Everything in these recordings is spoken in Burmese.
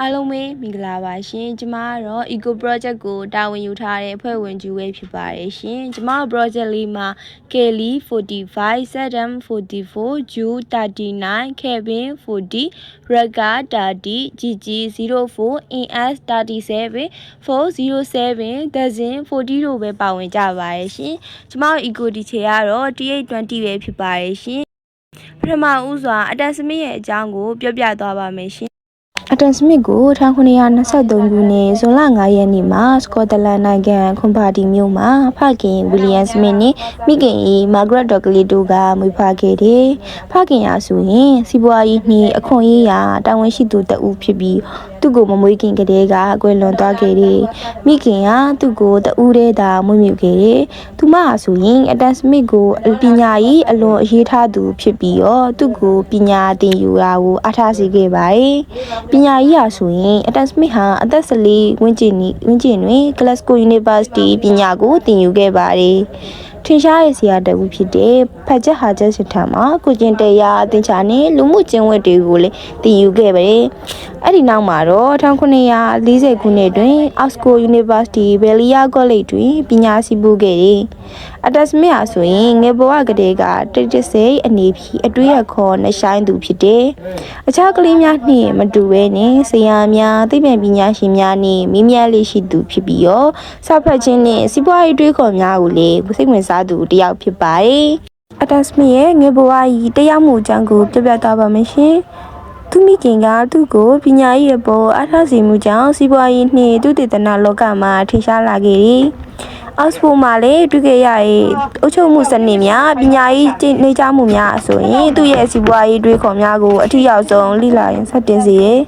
အားလုံးပဲမင်္ဂလာပါရှင်ကျမကတော့ Eco Project ကိုတာဝန်ယူထားတဲ့အဖွဲ့ဝင်ကျူဝဲဖြစ်ပါတယ်ရှင်ကျမတို့ project လေးမှာ Kelly 45 Saddam 44 Ju 39 Kevin 40 Rega 30 Gigi 04 INS 37 407 Dazin 40တို့ပဲပါဝင်ကြပါတယ်ရှင်ကျမတို့ Eco ဒီချေကတော့1820 ပဲဖြစ်ပါတယ်ရှင်ပထမဦးစွာအတန်စမစ်ရဲ့အကြောင်းကိုပြောပြသွားပါမယ်ရှင် အတန်စမစ်ကို1923ခုနှစ်ဇွန်လ9ရက်နေ့မှာစကော့တလန်နိုင်ငံခွန်ပါတီမြို့မှာဖခင်ဝီလီယံစမစ်နဲ့မိခင်၏မာဂရက်ဒေါ်ကလေးတို့ကမွေးဖွားခဲ့တယ်။ဖခင်ရာဆိုရင်စီးပွားရေးနှင့်အခွန်ရေးရာတာဝန်ရှိသူတဦးဖြစ်ပြီးသူ့ကိုမမွေးခင်ကတည်းကအကွယ်လွန်သွားခဲ့တယ်။မိခင်ကသူ့ကိုတဦးတည်းသာမွေးမြူခဲ့တယ်။သူမဟာဆိုရင်အတန်စမစ်ကိုပညာရေးအလွန်အရေးထားသူဖြစ်ပြီးတော့သူ့ကိုပညာသင်ယူတာကိုအားထားစေခဲ့ပါတယ်။ပညာရေးရာဆိုရင်အတန်စမစ်ဟာအသက်14ဝန်းကျင်နီဝန်းကျင်တွင် Glasgow University ပညာကိုသင်ယူခဲ့ပါတယ်။ ထင်ရှားတဲ့ဆရာတဦးဖြစ်တဲ့ဖတ်ချက်ဟာချက်စထံမှာကိုကျင်တရားအသင်ချာနဲ့လူမှုကျင့်ဝတ်တွေကိုလည်းသင်ယူခဲ့ပါတယ်။အဲ့ဒီနောက်မှာတော့1940ခုနှစ်တွင် Oxford University Balliol College တွင်ပညာစီးပူးခဲ့တယ်။ အတန်စမစ်ဟာဆိုရင်ငယ်ဘဝကတည်းကတိတ်တဆိတ်အနေဖြင့်အတွေ့အခေါ်နှဆိုင်သူဖြစ်တယ်။အခြားကလေးများနှင့်မတူဘဲနဲ့ဆရာများသိပ္ပံပညာရှင်များနှင့်မင်းများလေးရှိသူဖြစ်ပြီးတော့စာဖတ်ခြင်းနှင့်စီးပွားရေးတွေးခေါ်များကိုလည်းစိတ်ဝင်စားသူတစ်ယောက်ဖြစ်ပါတယ်။အတစမီရဲ့ငယ်ဘဝကြီးတရားမှုအကြောင်းကိုပြပြသွားပါမယ်ရှင်။သူမိခင်ကသူ့ကိုပညာရေးအပေါ်အားထားစေမှုကြောင့်စီးပွားရေးနှင့်သူတည်တနာလောကမှာထင်ရှားလာခဲ့သည်။ အောက်စဖို့မှာလည်းတွေ့ခဲ့ရတဲ့အုပ်ချုပ်မှုစနစ်များပညာရေးကျင့်နေကြမှုများအဆိုရင်သူ့ရဲ့စီးပွားရေးတွေးခေါ်များကိုအထူးရောက်ဆုံးလိလာရင်ဆက်တင်စေရဲ့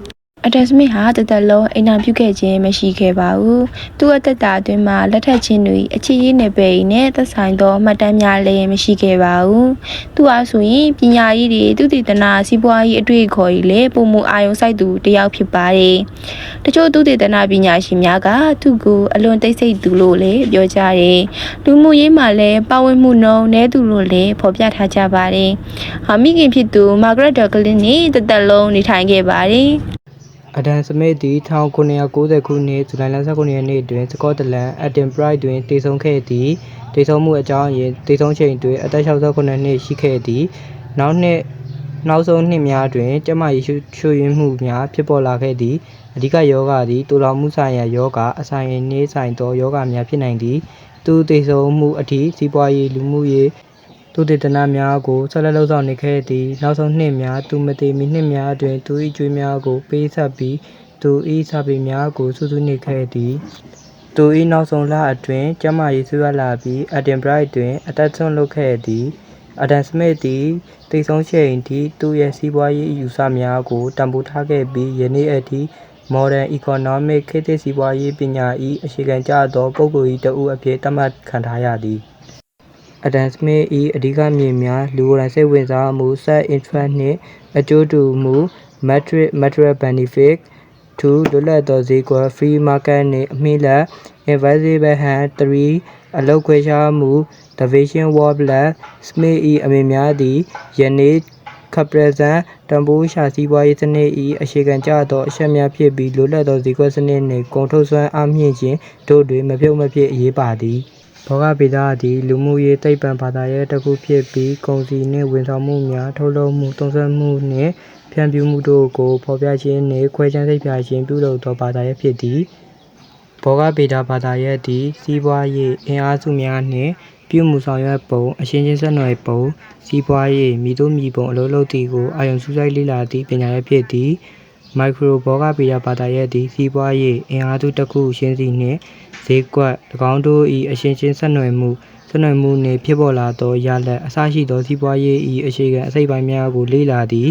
အတန်စမစ်ဟာတသက်လုံးအိမ်နာပြုခဲ့ခြင်းမရှိခဲ့ပါဘူး။သူ့အသက်တာအတွင်းမှာလက်ထပ်ခြင်းတွေအချစ်ရေးနယ်ပယ်နဲ့သက်ဆိုင်သောမှတ်တမ်းများလည်းမရှိခဲ့ပါဘူး။သူအားဆိုရင်ပညာရေးတွေသူတည်တနာစီးပွားရေးအတွေ့အခေါ်ကြီးလည်းပုံမှုအာရုံစိုက်သူတစ်ယောက်ဖြစ်ပါတယ်။တချို့သူတည်တနာပညာရှင်များကသူ့ကိုအလွန်တိတ်ဆိတ်သူလို့လည်းပြောကြတယ်။လူမှုရေးမှာလည်းပါဝင်မှုနှုန်းနည်းသူလို့လည်းဖော်ပြထားကြပါတယ်။ဟာမိခင်ဖြစ်သူမာဂရက်ဒေါ်ကလင်းနဲ့တသက်လုံးနေထိုင်ခဲ့ပါတယ်။ အဒမ်စမစ်သည်1990ခုနှစ်ဇူလိုင်လ19ရက်နေ့တွင် စကော့တလန် အက်ဒင်ဘရိုက်တွင်တည်ဆုံခဲ့သည်တည်ဆုံမှုအကြောင်းအရင်းတည်ဆုံချိန်တွင် အသက်68နှစ်ရှိခဲ့သည် နောက်နှစ်နောက်ဆုံးနှစ်များတွင်ကျန်းမာရေးရှုချွေးယွင်းမှုများဖြစ်ပေါ်လာခဲ့သည်အဓိကယောဂသည်တူလောင်မှုဆိုင်ရာယောဂအဆိုင်နှင်းဆိုင်သောယောဂများဖြစ်နိုင်သည် သူတည်ဆုံမှုအထိစီးပွားရေးလူမှုရေး သူတည်တနာများကိုဆက်လက်လှုပ်ဆောင်နေခဲ့သည်နောက်ဆုံးနှစ်များသူမသေးမီနှစ်များအတွင်းသူ၏ကြွေးများကိုပေးဆက်ပြီးသူ၏စာပေများကိုစုစုနေခဲ့သည်သူ၏နောက်ဆုံးလအတွင်းကျန်းမာရေးဆိုးရွားလာပြီးအက်ဒင်ဘရိုက်တွင်အသက်ဆုံးလုပ်ခဲ့သည်အဒမ်စမစ်သည်တည်ဆုံးချိန်ထိသူရဲ့စီးပွားရေးအယူဆများကိုတံပိုးထားခဲ့ပြီးယနေ့အထိ Modern Economic ခေတ်သစ်စီးပွားရေးပညာ၏အခြေခံကျသောပုဂ္ဂိုလ်၏တစ်ဦးအဖြစ်သတ်မှတ်ခံထားရသည် အဒမ်စမစ်၏အဓိကမြင်များ လူကိုယ်တိုင်စိတ်ဝင်စားမှု self interest နှင့် အကျိုးတူမှု metric material benefit 2လွတ်လပ်သောဈေးကွက် free market နှင့် အမီလက် invisible hand 3အလုပ်ခွဲခြားမှု the vision wall black smith ၏အမြင်များသည် ယနေ့ capitalism တန်ဖိုးရှာစီးပွားရေးစနစ်၏အခြေခံကျသောအချက်များဖြစ်ပြီး လွတ်လပ်သောဈေးကွက်စနစ်နှင့် ကုန်ထုတ်စွမ်းအားမြှင့်ခြင်းတို့တွင် မဖြုတ်မဖြစ်အရေးပါသည် ဘောဂဗေဒသည် လူမှုရေးသိပ္ပံဘာသာရပ်တစ်ခုဖြစ်ပြီး ကုန်စည်နှင့်ဝန်ဆောင်မှုများ ထုတ်လုပ်မှု သုံးစွဲမှုနှင့် ဖြန့်ဖြူးမှုတို့ကို ဖော်ပြခြင်းနှင့် ခွဲခြမ်းစိတ်ဖြာခြင်း ပြုလုပ်သော ဘာသာရပ်ဖြစ်သည် ဘောဂဗေဒဘာသာရပ်သည် စီးပွားရေး အင်အားစုများနှင့် ပြုမှုဆောင်ရွက်ပုံ အချင်းချင်းဆက်နွယ်ပုံ စီးပွားရေး မည်သို့မည်ပုံ အလုပ်လုပ်သည်ကို အာရုံစူးစိုက်လေ့လာသည့် ပညာရပ်ဖြစ်သည် မိုက်ခရိုဘောဂဗေဒဘာသာရပ်သည်စီးပွားရေးအင်အားစုတစ်ခုချင်းစီနှင့်ဈေးကွက်၎င်းတို့၏အချင်းချင်းဆက်နွယ်မှုဆက်နွယ်မှုနှင့်ဖြစ်ပေါ်လာသောရလဒ်အစရှိသောစီးပွားရေး၏အခြေခံအစိတ်ပိုင်းများကိုလေ့လာသည်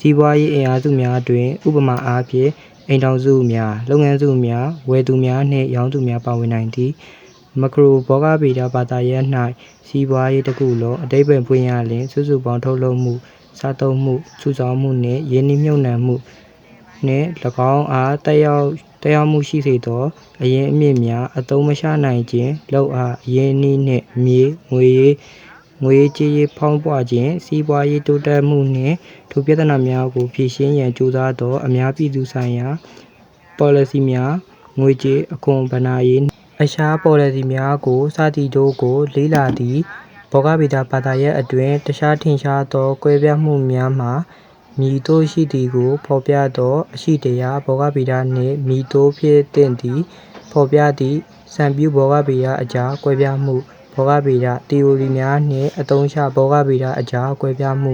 စီးပွားရေးအင်အားစုများတွင်ဥပမာအားဖြင့်အိမ်ထောင်စုများလုပ်ငန်းစုများဝယ်သူများနှင့်ရောင်းသူများပါဝင်နိုင်သည်မက်ခရိုဘောဂဗေဒဘာသာရပ်၌စီးပွားရေးတစ်ခုလုံးအဓိပ္ပာယ်ဖွင့်ရလျှင်စုစုပေါင်းထုတ်လုပ်မှုစားသုံးမှုစုဆောင်းမှုနှင့်ယင်းနှိမ့်မြုပ်နှံမှု နှင့်၎င်းအားသက်ရောက်သက်ရောက်မှုရှိစေသောအရင်းအမြစ်များအသုံးမချနိုင်ခြင်းလုပ်အားအရင်းအနှီးနှင့်မြေငွေရေးငွေကြေးရေးဖောင်းပွခြင်းစီးပွားရေးတိုးတက်မှုနှင့်ထိုပြဿနာများကိုဖြေရှင်းရန်ကြိုးစားသောအများပြည်သူဆိုင်ရာ policy များငွေကြေးအခွန်ဘဏ္ဍာရေးအခြား policy များကိုစသည်တို့ကို လေ့လာသည်ဘောဂဗေဒဘာသာရပ်အတွင်းတခြားထင်ရှားသောကွဲပြားမှုများမှာ မည်သို့ရှိသည်ကို ဖော်ပြသော အရှိတရားဘောဂဗေဒနှင့် မည်သို့ဖြစ်သင့်သည် ဖော်ပြသည့် စံပြုဘောဂဗေဒအကြား ကွဲပြားမှုဘောဂဗေဒသီအိုရီများနှင့် အသုံးချဘောဂဗေဒအကြား ကွဲပြားမှု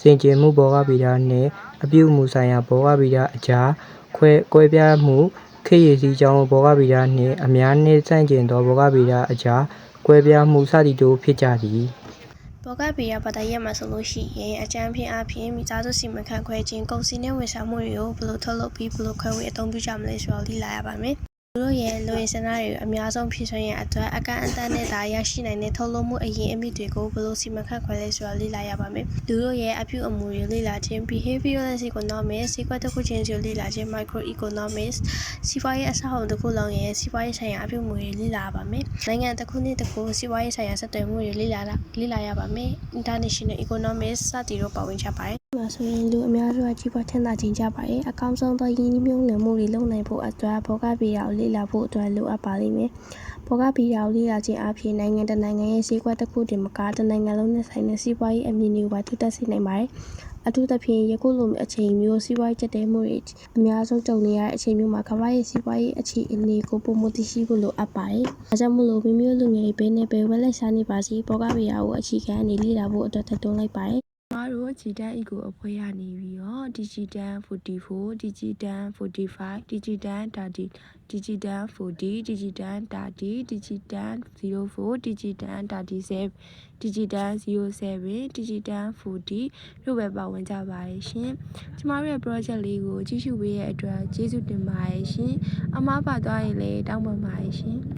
ဆင်ခြင်မှုဘောဂဗေဒနှင့် အပြုအမူဆိုင်ရာဘောဂဗေဒအကြား ခွဲကွဲပြားမှုခေတ်ရည်စည်းကြောင်းဘောဂဗေဒနှင့် အများနှင့်ဆန့်ကျင်သောဘောဂဗေဒအကြား ကွဲပြားမှုစသည်တို့ဖြစ်ကြသည် ဘောကဗေယဘာသာရပ်မှာဆိုလို့ရှိရင်အကြမ်းဖျင်းအဖြစ်မိသားစုစီမံခန့်ခွဲခြင်းကုန်စည်နဲ့ဝန်ဆောင်မှုတွေကိုဘယ်လိုထုတ်လုပ်ပြီးဘယ်လိုခွဲဝေအသုံးပြုကြမလဲဆိုတော့လေ့လာရပါမယ်။ သူတို့ရဲ့လူရင်းစနာတွေကို အများဆုံးဖြည့်ဆွင့်ရအတွက် အကန့်အသတ်နဲ့သာ ရရှိနိုင်တဲ့ ထုတ်လုပ်မှုအရင်အမြစ်တွေကို ဘယ်လို စီမံခန့်ခွဲလဲဆိုတော့လေ့လာရပါမယ်။သူတို့ရဲ့ အပြုအမူတွေလေ့လာခြင်း behavioral economics စီးပွားတစ်ခုချင်းစီကို လေ့လာခြင်း micro economics စီးပွားရေးအဆောက်အအုံတစ်ခုလုံးရဲ့ စီးပွားရေးဆိုင်ရာ အပြုအမူတွေလေ့လာရပါမယ်။နိုင်ငံတစ်ခုနဲ့တစ်ခု စီးပွားရေးဆိုင်ရာ ဆက်သွယ်မှုတွေလေ့လာတာလေ့လာရပါမယ်။ international economics စသည်တို့ ပါဝင်ကြပါတယ်။ဒီမှာဆိုရင် လူအများစုက ကြီးပွားချမ်းသာခြင်းကြပါတယ်။အကောင်းဆုံးသော ရင်းနှီးမြှုပ်နှံမှုတွေ လုပ်နိုင်ဖို့အတွက် ဘောဂဗီယာကို လေ့လာဖို့အတွက်လိုအပ်ပါလိမ့်မယ်။ဘောဂဗီယာကိုလေ့လာခြင်းအပြင်နိုင်ငံတစ်နိုင်ငံရဲ့ဈေးကွက်တစ်ခုတည်းမကတစ်နိုင်ငံလုံးနဲ့ဆိုင်တဲ့စီးပွားရေးအမြင်တွေကိုပါထူထပ်စေနိုင်ပါတယ်။အထူးသဖြင့်ယခုလိုအချိန်မျိုးစီးပွားရေးကျက်တဲမှုတွေအများဆုံးကြုံနေရတဲ့အချိန်မျိုးမှာကမ္ဘာရဲ့စီးပွားရေးအခြေအနေကိုပုံမသိရှိဖို့လိုအပ်ပါတယ်။ဒါကြောင့်မို့လို့မိမိတို့လူငယ်တွေဘယ်နဲ့ဘယ်ဝက်လက်ရှားနေပါစီဘောဂဗီယာကိုအခြေခံအနေလေ့လာဖို့အတွက်တက်တွန်းလိုက်ပါတယ်။ကျမ တို့ Digital Eco အဖွဲ့ရနေပြီးတော့ Digital 44 Digital 45 Digital 30 Digital 40 Digital 30 Digital 04 Digital 37 Digital 07 Digital 40တို့ပဲပါဝင်ကြပါတယ်ရှင်။ကျမတို့ရဲ့ project လေးကိုကြည့်ရှုပေးတဲ့အတွက်ကျေးဇူးတင်ပါတယ်ရှင်။အမားပါသွားရင်လည်းတောင်းပန်ပါတယ်ရှင်။